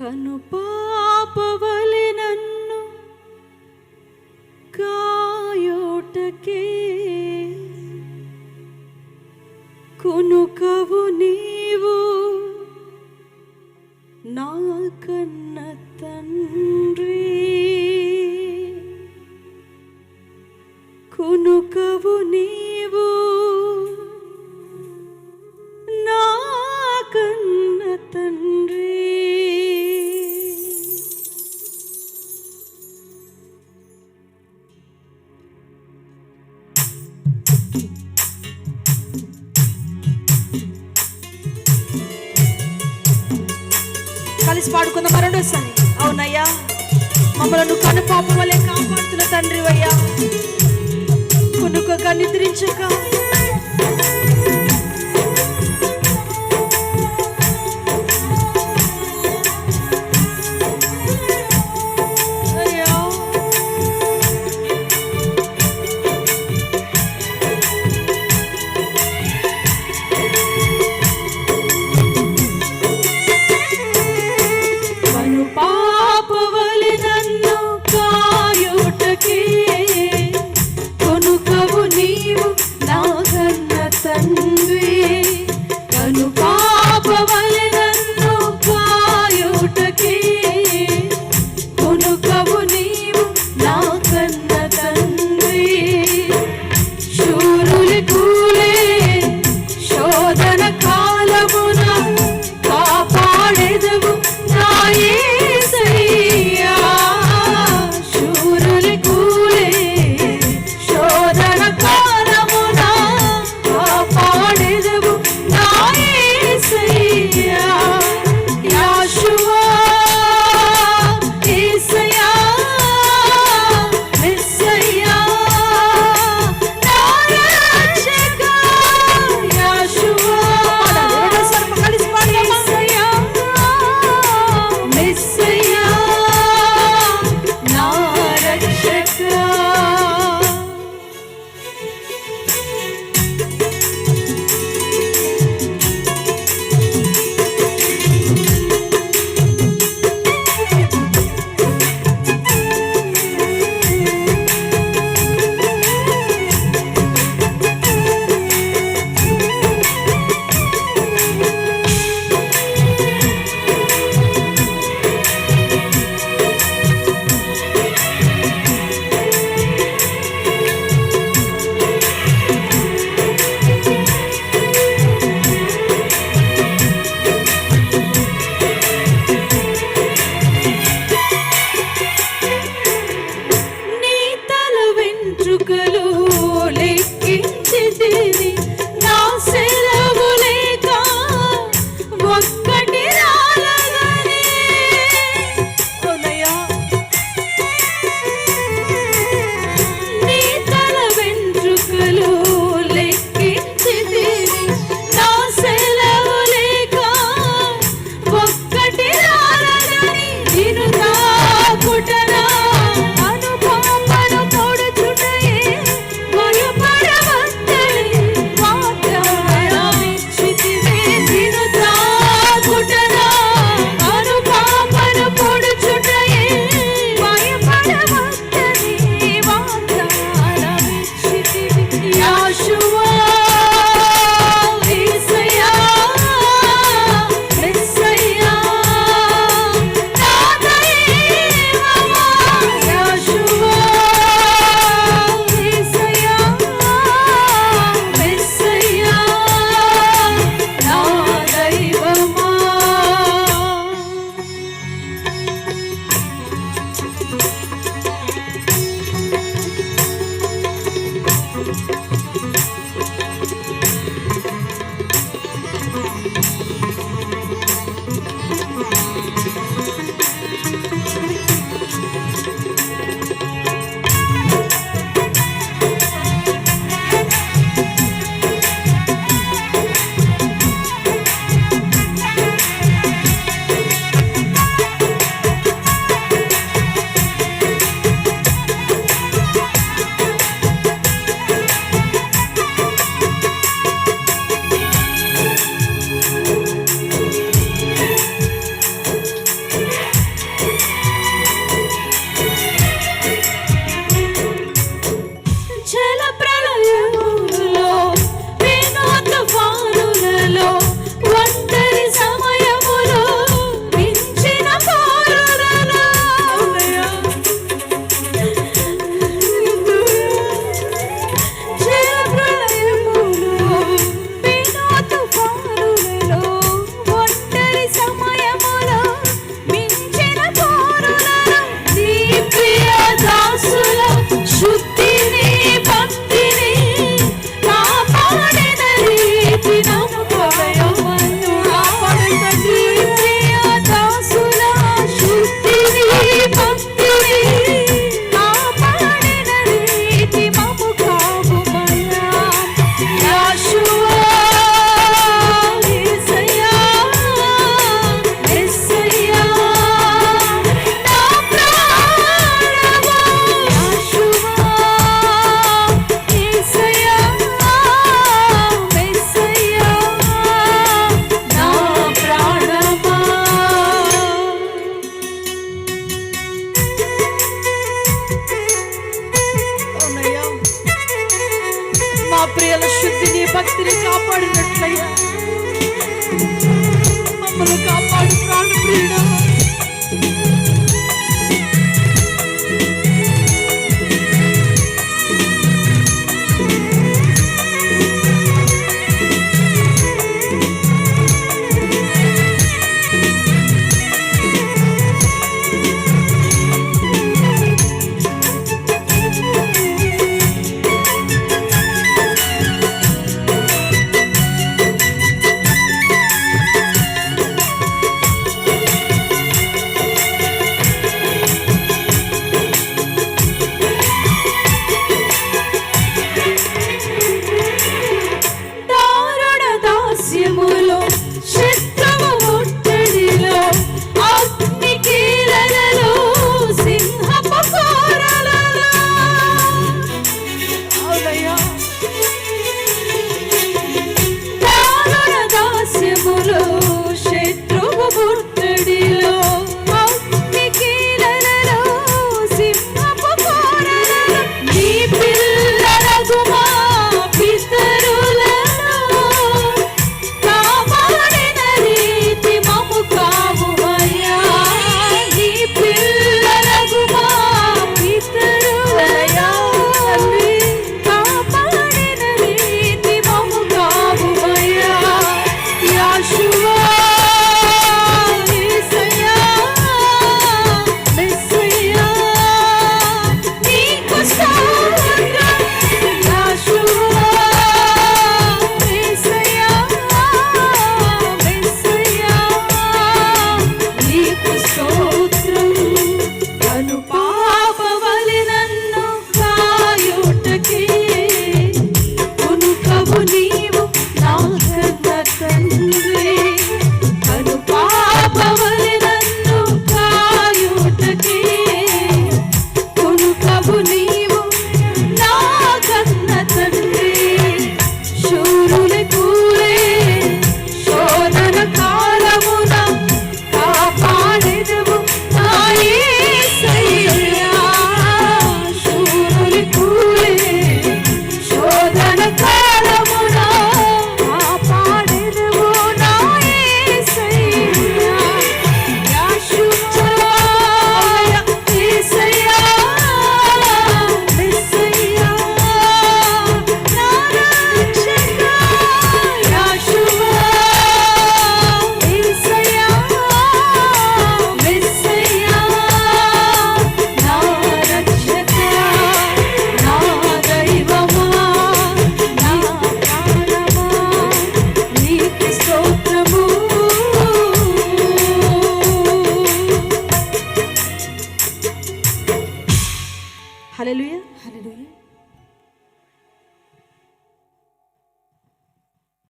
కను పాపవలి నన్ను కాయోటకే. కునుకవు నీవు నా కన్న తండ్రి. కునుకవు నీవు కలిసి పాడుకుందాం మరణోసారి అవునయ్యా మమ్మలను కను పాపం వల్లే కాపాడుతున్న తండ్రి అయ్యా కొనుక్కగా నిద్రించక మా ప్రియల శుద్ధిని భక్తిని కాపాడినట్లయితే మమ్మల్ని కాపాడు ప్రాణ ప్రియుడు